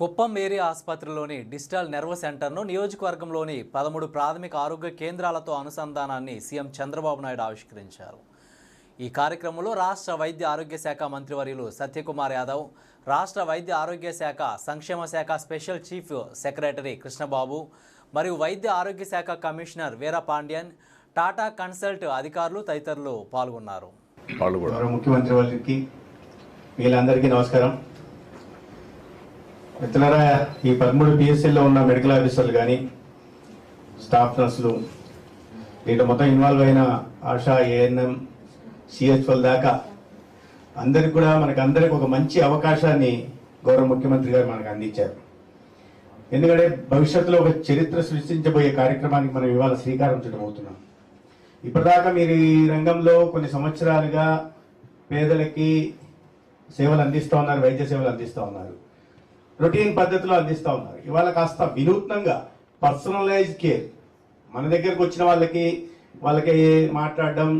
Kuppam area ఆసుపత్రిలోని digital nerve సెంటర్ను నియోజకవర్గంలోని పదమూడు ప్రాథమిక ఆరోగ్య కేంద్రాలతో అనుసంధానాన్ని సీఎం చంద్రబాబు నాయుడు ఆవిష్కరించారు. ఈ కార్యక్రమంలో రాష్ట్ర వైద్య ఆరోగ్య శాఖ మంత్రివర్యులు సత్యకుమార్ యాదవ్ రాష్ట్ర వైద్య ఆరోగ్య శాఖ సంక్షేమ శాఖ స్పెషల్ చీఫ్ సెక్రటరీ కృష్ణబాబు మరియు వైద్య ఆరోగ్య శాఖ కమిషనర్ వీరపాండ్యన్ టాటా కన్సల్ట్ అధికారులు తదితరులు పాల్గొన్నారు. ముఖ్యమంత్రి వాళ్ళకి వీళ్ళందరికీ నమస్కారం. మిత్రులరా ఈ పదమూడు పిఎస్సీలో ఉన్న మెడికల్ ఆఫీసర్లు కానీ స్టాఫ్ నర్సులు వీటి మొత్తం ఇన్వాల్వ్ అయిన ఆశా ఏఎన్ఎం సిహెచ్ఎల్ దాకా అందరికి కూడా మనకు అందరికి ఒక మంచి అవకాశాన్ని గౌరవ ముఖ్యమంత్రి గారు మనకు అందించారు. ఎందుకంటే భవిష్యత్తులో ఒక చరిత్ర సృష్టించబోయే కార్యక్రమానికి మనం ఇవాళ శ్రీకారం చుట్టబోతున్నాం ఇప్పటిదాకా మీరు ఈ రంగంలో కొన్ని సంవత్సరాలుగా పేదలకి సేవలు అందిస్తూ ఉన్నారు వైద్య సేవలు అందిస్తూ ఉన్నారు. రొటీన్ పద్ధతిలో అందిస్తూ ఉన్నారు. ఇవాళ కాస్త వినూత్నంగా పర్సనలైజ్ కేర్. మన దగ్గరకు వచ్చిన వాళ్ళకి వాళ్ళకి మాట్లాడడం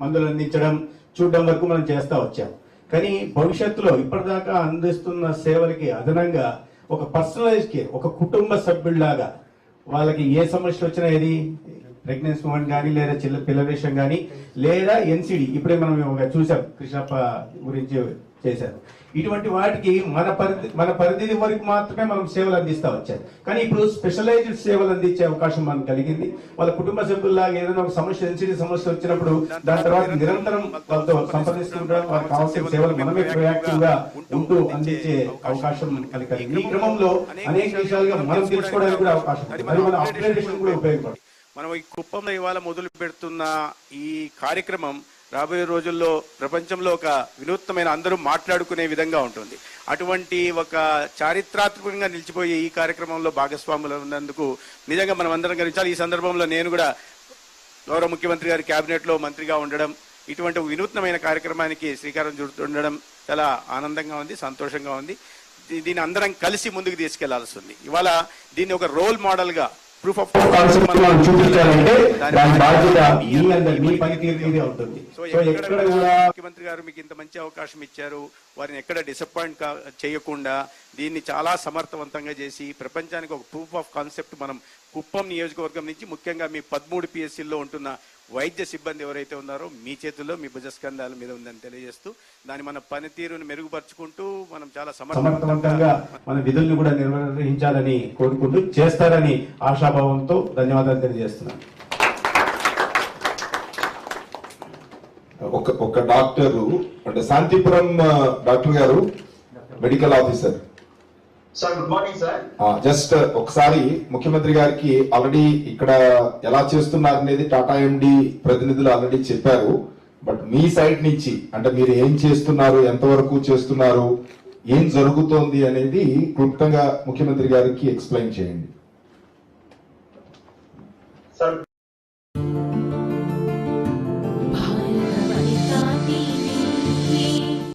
మందులు అందించడం చూడడం వరకు మనం చేస్తూ వచ్చాం. కానీ భవిష్యత్తులో ఇప్పటిదాకా అందిస్తున్న సేవలకి అదనంగా ఒక పర్సనలైజ్ కేర్ ఒక కుటుంబ సభ్యుల్లాగా వాళ్ళకి ఏ సమస్యలు వచ్చినా ఏది ప్రెగ్నెన్సీ మూమెంట్ కానీ లేదా చిల్ల పిల్లల విషయం కానీ లేదా ఎన్సిడి ఇప్పుడే మనం చూసాం కృష్ణప్ప గురించి చేశారు. ఇటువంటి వాటికి మన పరిధి మన పరిధి వరకు మాత్రమే మనం సేవలు అందిస్తా వచ్చారు. కానీ ఇప్పుడు స్పెషలైజ్డ్ సేవలు అందించే అవకాశం మనకు కలిగింది. వాళ్ళ కుటుంబ సభ్యుల్లాగా ఏదైనా ఒక సమస్య ఎన్సీడీ సమస్య వచ్చినప్పుడు దాని తర్వాత నిరంతరం వాళ్ళతో సంప్రదిస్తుండడం వారికి కావాల్సిన సేవలు మనమే ప్రయాక్టివ్గా ఉంటూ అందించే అవకాశం మనకి కలిగింది. ఈ క్రమంలో అనేక విషయాలుగా మనం తెలుసుకోవడానికి కూడా అవకాశం ఉంది. మరి మన అప్గ్రేడేషన్ కూడా ఉపయోగపడుతుంది. మనం ఈ కుప్పంలో ఇవాళ మొదలు పెడుతున్న ఈ కార్యక్రమం రాబోయే రోజుల్లో ప్రపంచంలో ఒక వినూత్నమైన అందరూ మాట్లాడుకునే విధంగా ఉంటుంది. అటువంటి ఒక చారిత్రాత్మకంగా నిలిచిపోయే ఈ కార్యక్రమంలో భాగస్వాములు ఉన్నందుకు నిజంగా మనం అందరం గమనించాలి. ఈ సందర్భంలో నేను కూడా గౌరవ ముఖ్యమంత్రి గారి క్యాబినెట్లో మంత్రిగా ఉండడం ఇటువంటి వినూత్నమైన కార్యక్రమానికి శ్రీకారం చుడుతుండడం చాలా ఆనందంగా ఉంది సంతోషంగా ఉంది. దీ- దీన్ని అందరం కలిసి ముందుకు తీసుకెళ్ళాల్సి ఉంది. ఇవాళ దీన్ని ఒక రోల్ మోడల్గా ప్రూఫ్ ఆఫ్ కాన్సెప్ట్ మనం చూపించాలంటే దాని బాధ్యత మీ అందరి మీ పనితీరు మీదే ఉంటుంది. సో ఎక్కడ ఎక్కడ కూడా కూడా ముఖ్యమంత్రి గారు మీకు ఇంత మంచి అవకాశం ఇచ్చారు వారిని ఎక్కడ డిసప్పాయింట్ కా చేయకుండా దీన్ని చాలా సమర్థవంతంగా చేసి ప్రపంచానికి ఒక ప్రూఫ్ ఆఫ్ కాన్సెప్ట్ మనం కుప్పం నియోజకవర్గం నుంచి ముఖ్యంగా మీ పదమూడు పిఎస్సీల్లో ఉంటున్న వైద్య సిబ్బంది ఎవరైతే ఉన్నారో మీ చేతుల్లో మీ భుజస్కంధాల మీద ఉందని తెలియజేస్తూ దాని మన పనితీరుని మెరుగుపరుచుకుంటూ మనం చాలా సమర్థవంతంగా సమర్థవంతంగా మన విధుల్ని కూడా నిర్వహించాలని కోరుకుంటూ చేస్తారని ఆశాభావంతో ధన్యవాదాలు తెలియజేస్తున్నాను. ఒక ఒక డాక్టరు అంటే శాంతిపురం డాక్టర్ గారు medical officer. Sir good morning sir. Just ఒకసారి ముఖ్యమంత్రి గారికి ఆల్రెడీ ఇక్కడ ఎలా చేస్తున్నారు అనేది టాటా ఎండి ప్రతినిధులు ఆల్రెడీ చెప్పారు. బట్ మీ సైడ్ నుంచి అంటే మీరు ఏం చేస్తున్నారు ఎంతవరకు చేస్తున్నారు ఏం జరుగుతోంది అనేది క్లుప్తంగా ముఖ్యమంత్రి గారికి ఎక్స్ప్లెయిన్ చేయండి. సార్